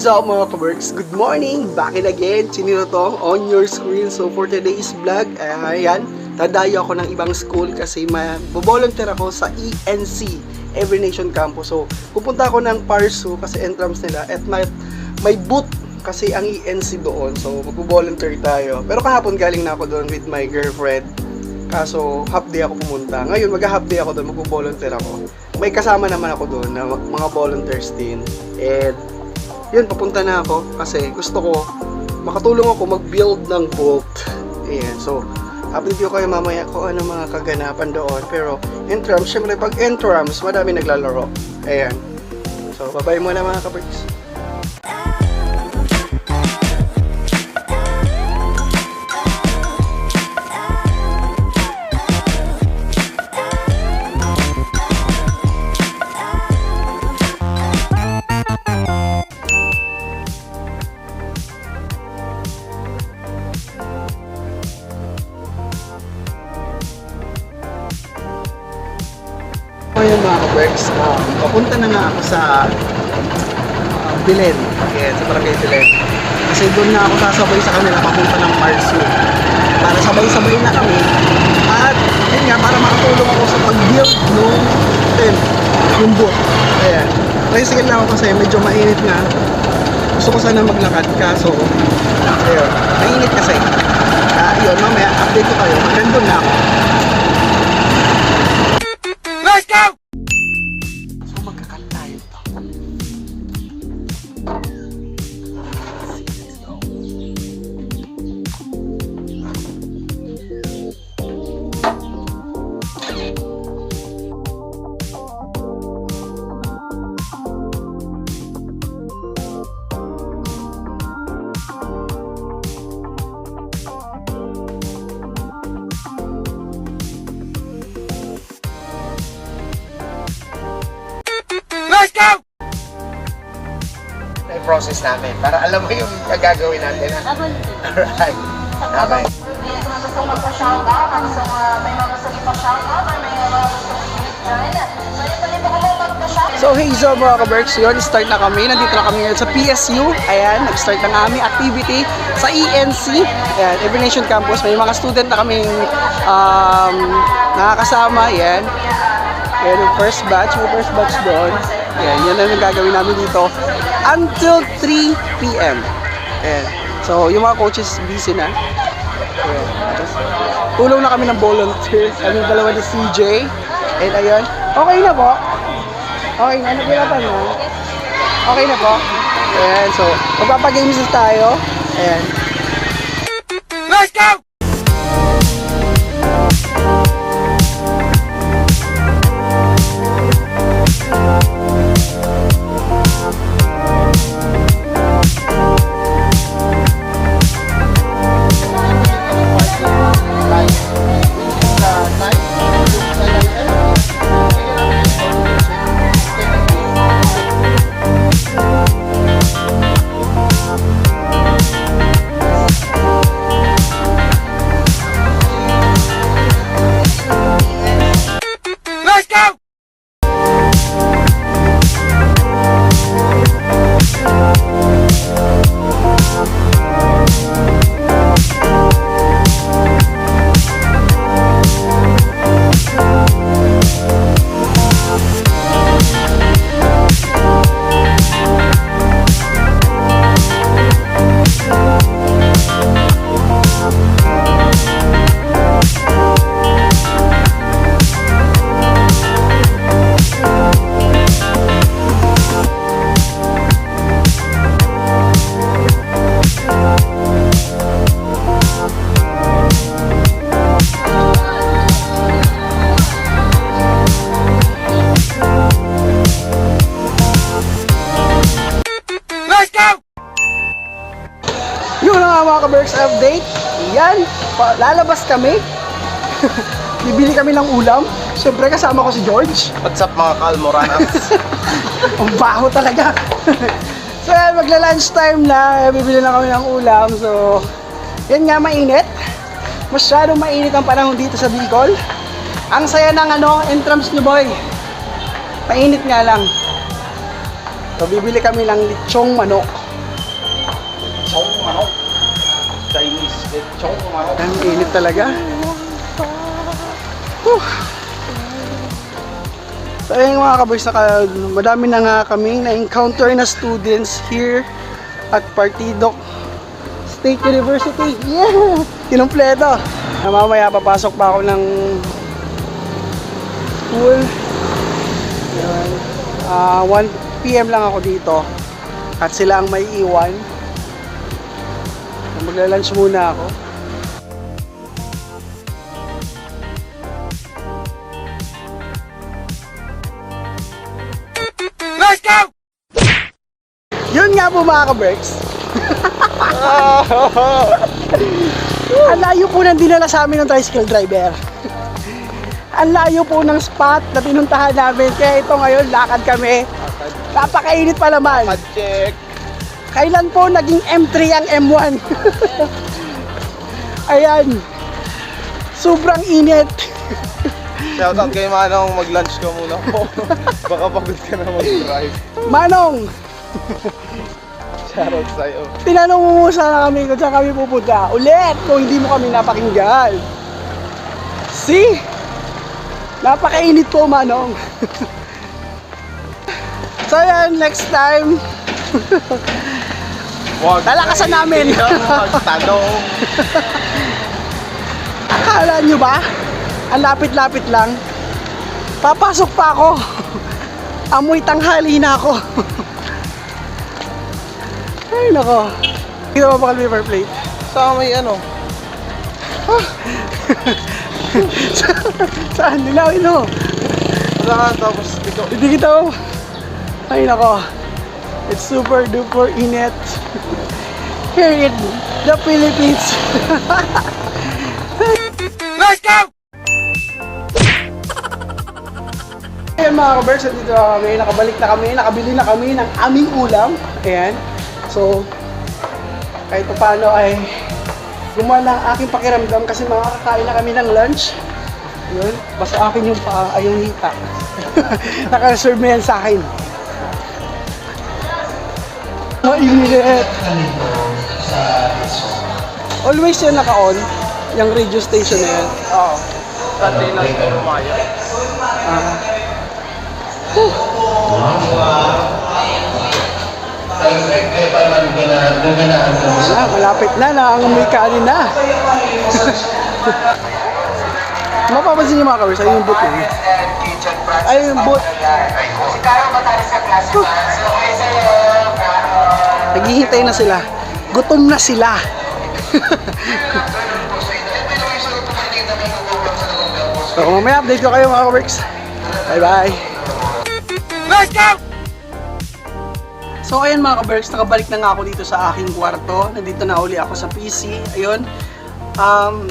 What's up mga kaworks? Good morning! Back in again, sinino to? On your screen. So for today's vlog, eh, ayan, dadayo ako ng ibang school kasi mag-volunteer ako sa ENC, Every Nation Campus. So pupunta ako ng Parsu kasi entrance nila at may, may booth kasi ang ENC doon. So mag-volunteer tayo. Pero kahapon galing na ako doon with my girlfriend. Kaso half day ako pumunta. Ngayon mag-half day ako doon, mag-volunteer ako. May kasama naman ako doon na mga volunteers din. And yun, papunta na ako kasi gusto ko makatulong ako mag-build ng boat. Ayan, so update ko kayo mamaya kung ano mga kaganapan doon. Pero entrams, syempre pag entrams, madami naglalaro. Ayan. So, bye muna mga kapiks. Ngayon mga kapiks, um, papunta na nga ako sa uh, Bilen. Ayan, sa Barangay Bilen. Kasi doon na ako sasabay sa kanila papunta ng Marsu. Para sabay-sabay na kami. At yun nga, para makatulong ako sa pag-build ng tent, yung boat. Ayan. Tricycle lang ako kasi medyo mainit nga. Gusto ko sana maglakad kaso ayun, mainit kasi. Kaya yun, mamaya update ko kayo. Nandun na ako. Process namin para alam mo yung gagawin natin. ha? Alright. Okay. May mga gusto magpa-shoutout, ang may mga gusto ipa-shoutout, or may mga gusto magpa-shoutout. So hey so mga kaberks, yun, start na kami. Nandito na kami ngayon sa PSU. Ayan, nag-start na ang aming activity sa ENC. Ayan, Every Nation Campus. May mga student na kaming um, nakakasama. Ayan. Ayan, yung first batch. May first batch doon. Ayan, yan lang yung gagawin namin dito. Until 3 p.m. Ayan. So, yung mga coaches busy na. Ayan. Tulong na kami ng volunteers. Kami dalawa ni CJ. And ayun. Okay na po. Okay na, nagpirapan mo. Okay na po. Ayan, so, magpapagames tayo. Ayan. ka-Berks update. Yan, lalabas kami. Bibili kami ng ulam. Siyempre kasama ko si George. What's up mga kalmoranas? Ang baho talaga. so yan, magla-lunch time na. Bibili na kami ng ulam. So, yan nga mainit. Masyadong mainit ang panahon dito sa Bicol. Ang saya ng ano, entrance nyo boy. Mainit nga lang. So, bibili kami ng lechong manok. manok. Chinese lechong manok. Ang init talaga. Whew. So ayun mga kaboys, naka, madami na nga kaming na-encounter na students here at Partidok State University. Yeah! Kinumpleto. Mamaya papasok pa ako ng school. Ah, 1 p.m. lang ako dito. At sila ang may iwan. Magla-lunch muna ako. Let's go! Yun nga po mga ka-Berks. Ang layo po ng dinala sa amin ng tricycle driver. Ang layo po ng spot na pinuntahan namin. Kaya ito ngayon, lakad kami. Napakainit pa naman. check. Kailan po naging M3 ang M1? Ayan. Sobrang init. Shoutout kay Manong, mag-lunch ka muna po. Baka pagod ka na mag-drive. Manong, Shoutout sa'yo. tinanong mo sana kami kung saan kami pupunta. Ulit, kung hindi mo kami napakinggan. See? Napakainit po, Manong. so yan, next time, Wag Talakasan namin. Magtanong. akala nyo ba? Ang lapit-lapit lang. Papasok pa ako. Amoy tanghali na ako. Ay, nako. Hindi mo ba paper plate? Sa may ano? Saan? Dilawin mo. Saan? Tapos ikaw. Hindi kita mo. Ay, nako. It's super duper init. Here in the Philippines. Let's go! Ayan mga kabers, dito na kami, nakabalik na kami, nakabili na kami ng aming ulam. Ayan. So, kahit pa paano ay gumana ang aking pakiramdam kasi makakakain na kami ng lunch. Yun, basta akin yung paa, ay yung hita. Naka-reserve mo yan sa akin. Mainit! Always yan naka-on, yung radio station na yan. Oo. Sunday lang ito lumayo. Ah. Wala, malapit na, nangangamoy kanin na. Mapapansin niyo mga kawis, ayun yung boot yun. Ayun yung boot. So. Naghihintay na sila. Gutom na sila. so, mamaya update ko kayo mga kaworks. Bye-bye. Let's go! So ayun mga kaberks, nakabalik na nga ako dito sa aking kwarto. Nandito na uli ako sa PC. Ayun. Um,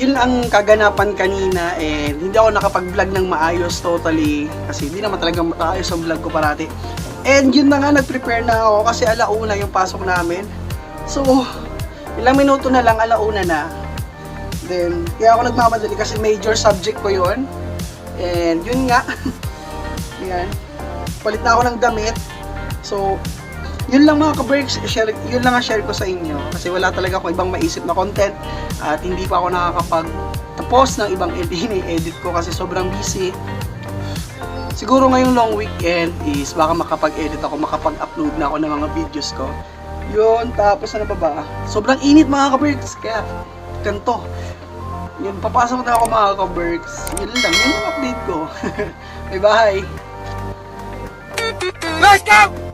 yun ang kaganapan kanina and hindi ako nakapag-vlog ng maayos totally kasi hindi naman talaga maayos ang vlog ko parati. And yun na nga, nag-prepare na ako kasi alauna yung pasok namin. So, ilang minuto na lang, alauna na. Then, kaya ako nagmamadali kasi major subject ko yun. And yun nga, yan. Palit na ako ng damit. So, yun lang mga ka-breaks, share, yun lang ang share ko sa inyo. Kasi wala talaga ako ibang maisip na content at hindi pa ako nakakapag tapos ng ibang edit ko kasi sobrang busy. Siguro ngayong long weekend is baka makapag-edit ako, makapag-upload na ako ng mga videos ko. Yun, tapos ano pa ba? Sobrang init mga ka-breaks, kaya ganito. Yun, papasok na ako mga ka-breaks. Yun lang, yun ang update ko. bye bye! Let's go!